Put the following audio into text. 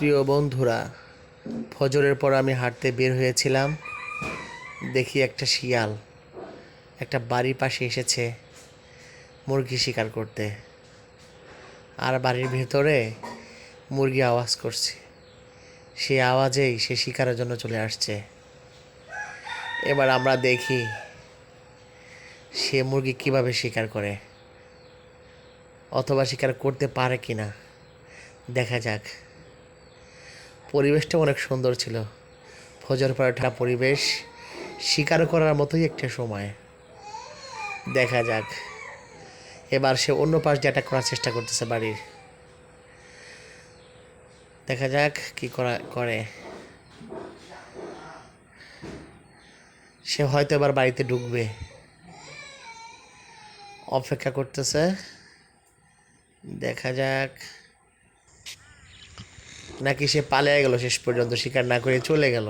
প্রিয় বন্ধুরা, ফজরের পর আমি হাঁটতে বের হয়েছিলাম। দেখি একটা শিয়াল, একটা বাড়ির পাশে এসেছে মুরগি শিকার করতে। আর বাড়ির ভেতরে মুরগি আওয়াজ করছে। সেই আওয়াজেই সে শিকারের জন্য চলে আসছে। এবার আমরা দেখি সে মুরগি কীভাবে শিকার করে, অথবা শিকার করতে পারে কিনা। দেখা যাক। পরিবেশটা অনেক সুন্দর ছিল। ফজর ঠান্ডা পরিবেশ শিকার করার মতোই একটা সময়। দেখা যাক। এবার সে অন্য পাশ দিয়ে অ্যাটাক করার চেষ্টা করতেছে বাড়ির। দেখা যাক কি করা, করে। সে হয়তো এবার বাড়িতে ঢুকবে। অপেক্ষা করতেছে। দেখা যাক। নাকি সে পালিয়ে গেল শেষ পর্যন্ত? শিকার না করে চলে গেল।